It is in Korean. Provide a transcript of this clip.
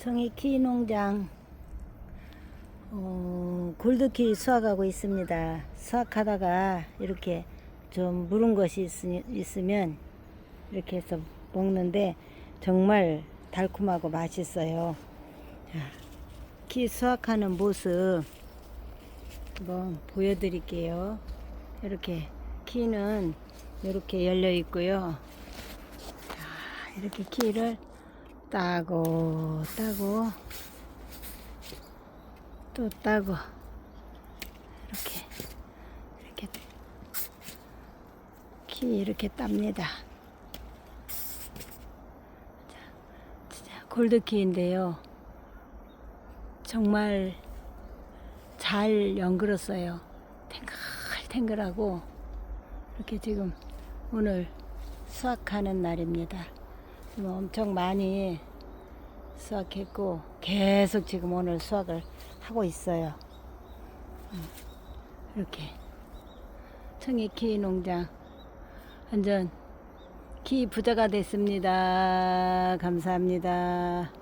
정의키 농장 어, 골드키 수확하고 있습니다. 수확하다가 이렇게 좀 무른 것이 있으, 있으면 이렇게 해서 먹는데 정말 달콤하고 맛있어요. 자, 키 수확하는 모습 한번 보여드릴게요. 이렇게 키는 이렇게 열려 있고요. 자, 이렇게 키를 따고 따고 또 따고 이렇게 이렇게 키 이렇게 땁니다. 골드키인데요. 정말 잘 연그렀어요. 탱글탱글하고 이렇게 지금 오늘 수확하는 날입니다. 지금 엄청 많이 수확했고 계속 지금 오늘 수확을 하고 있어요. 음, 이렇게 청이키 농장 완전 키 부자가 됐습니다. 감사합니다.